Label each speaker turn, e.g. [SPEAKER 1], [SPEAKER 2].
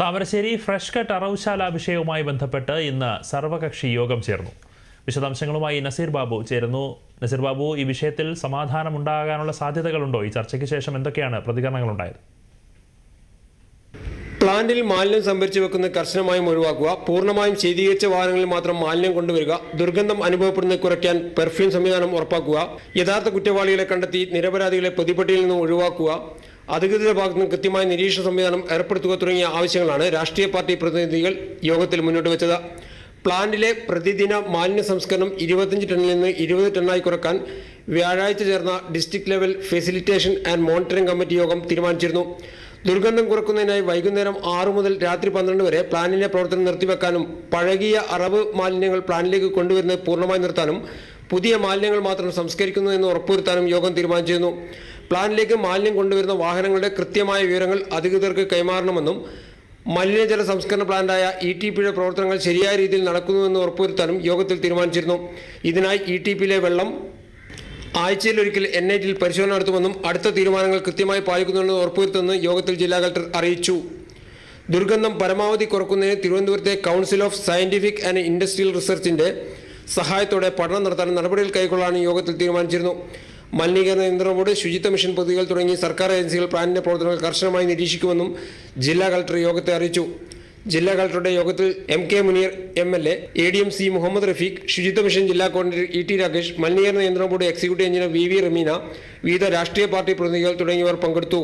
[SPEAKER 1] Thamarassery fresh cut അറവുശാല വിഷയവുമായി ബന്ധപ്പെട്ട് ഇന്ന് സർവകക്ഷി യോഗം ചേർന്നു. വിശദാംശങ്ങളുമായി നസീർ ബാബു ചേരുന്നു. നസീർ ബാബു ഈ വിഷയത്തിൽ സമാധാനമുണ്ടാകാനുള്ള സാധ്യതകളുണ്ടോ? ഈ ചർച്ചയ്ക്ക് ശേഷം എന്തൊക്കെയാണ് പ്രതികരണങ്ങൾ ഉണ്ടായത്
[SPEAKER 2] പ്ലാന്റിൽ മാലിന്യം സംഭരിച്ചു വെക്കുന്നത് കർശനമായും ഒഴിവാക്കുക. പൂർണമായും ശീതീകരിച്ച വാഹനങ്ങളിൽ മാത്രം മാലിന്യം കൊണ്ടുവരിക. ദുർഗന്ധം അനുഭവപ്പെടുന്നത് കുറയ്ക്കാൻ പെർഫ്യൂം സംവിധാനം ഉറപ്പാക്കുക. യഥാർത്ഥ കുറ്റവാളികളെ കണ്ടെത്തി നിരപരാധികളെ പൊതുപട്ടിയിൽ നിന്ന് ഒഴിവാക്കുക. അധികൃതരുടെ ഭാഗത്തു നിന്ന് കൃത്യമായ നിരീക്ഷണ സംവിധാനം ഏർപ്പെടുത്തുക തുടങ്ങിയ ആവശ്യങ്ങളാണ് രാഷ്ട്രീയ പാർട്ടി പ്രതിനിധികൾ യോഗത്തിൽ മുന്നോട്ട് വെച്ചത്. പ്ലാന്റിലെ പ്രതിദിന മാലിന്യ സംസ്കരണം ഇരുപത്തഞ്ച് ടണ്ണിൽ നിന്ന് ഇരുപത് ടണ്ണായി കുറയ്ക്കാൻ വ്യാഴാഴ്ച ചേർന്ന district level facilitation and monitoring committee യോഗം തീരുമാനിച്ചിരുന്നു. ദുർഗന്ധം കുറക്കുന്നതിനായി വൈകുന്നേരം ആറു മുതൽ രാത്രി പന്ത്രണ്ട് വരെ പ്ലാന്റിന്റെ പ്രവർത്തനം നിർത്തിവെക്കാനും പഴകിയ അറവ് മാലിന്യങ്ങൾ പ്ലാന്റിലേക്ക് കൊണ്ടുവരുന്നത് പൂർണമായി നിർത്താനും പുതിയ മാലിന്യങ്ങൾ മാത്രം സംസ്കരിക്കുന്നു എന്ന് ഉറപ്പുവരുത്താനും യോഗം തീരുമാനിച്ചിരുന്നു. പ്ലാന്റിലേക്ക് മാലിന്യം കൊണ്ടുവരുന്ന വാഹനങ്ങളുടെ കൃത്യമായ വിവരങ്ങൾ അധികൃതർക്ക് കൈമാറണമെന്നും മലിനജല സംസ്കരണ പ്ലാന്റായ ഇ ടി പിയുടെ പ്രവർത്തനങ്ങൾ ശരിയായ രീതിയിൽ നടക്കുന്നുവെന്ന് ഉറപ്പുവരുത്താനും യോഗത്തിൽ തീരുമാനിച്ചിരുന്നു. ഇതിനായി ഇ ടി പിയിലെ വെള്ളം ആഴ്ചയിലൊരിക്കൽ എൻ ഐ ടിയിൽ പരിശോധന നടത്തുമെന്നും അടുത്ത തീരുമാനങ്ങൾ കൃത്യമായി പാലിക്കുന്നുണ്ടെന്ന് ഉറപ്പുവരുത്തുമെന്ന് യോഗത്തിൽ ജില്ലാ കളക്ടർ അറിയിച്ചു. ദുർഗന്ധം പരമാവധി കുറക്കുന്നതിന് തിരുവനന്തപുരത്തെ council of scientific and industrial റിസർച്ചിന്റെ സഹായത്തോടെ പഠനം നടത്താൻ നടപടികൾ കൈക്കൊള്ളാനും യോഗത്തിൽ തീരുമാനിച്ചിരുന്നു. മലിനീകരണ നിയന്ത്രണ ശുചിത്വ മിഷൻ പദ്ധതികൾ തുടങ്ങി സർക്കാർ ഏജൻസികൾ പ്ലാനിന്റെ പ്രവർത്തനങ്ങൾ കർശനമായി നിരീക്ഷിക്കുമെന്നും ജില്ലാ കളക്ടർ യോഗത്തെ അറിയിച്ചു. ജില്ലാ കളക്ടറുടെ യോഗത്തിൽ M K Muneer M L A A D M C Muhammad Rafeeq ശുചിത്വ മിഷൻ ജില്ലാ കോർഡിനേറ്റർ ഇ ടി രാകേഷ് മലിനീകരണ നിയന്ത്രണ board executive engineer V V Ramina വിവിധ രാഷ്ട്രീയ പാർട്ടി പ്രതിനിധികൾ തുടങ്ങിയവർ പങ്കെടുത്തു.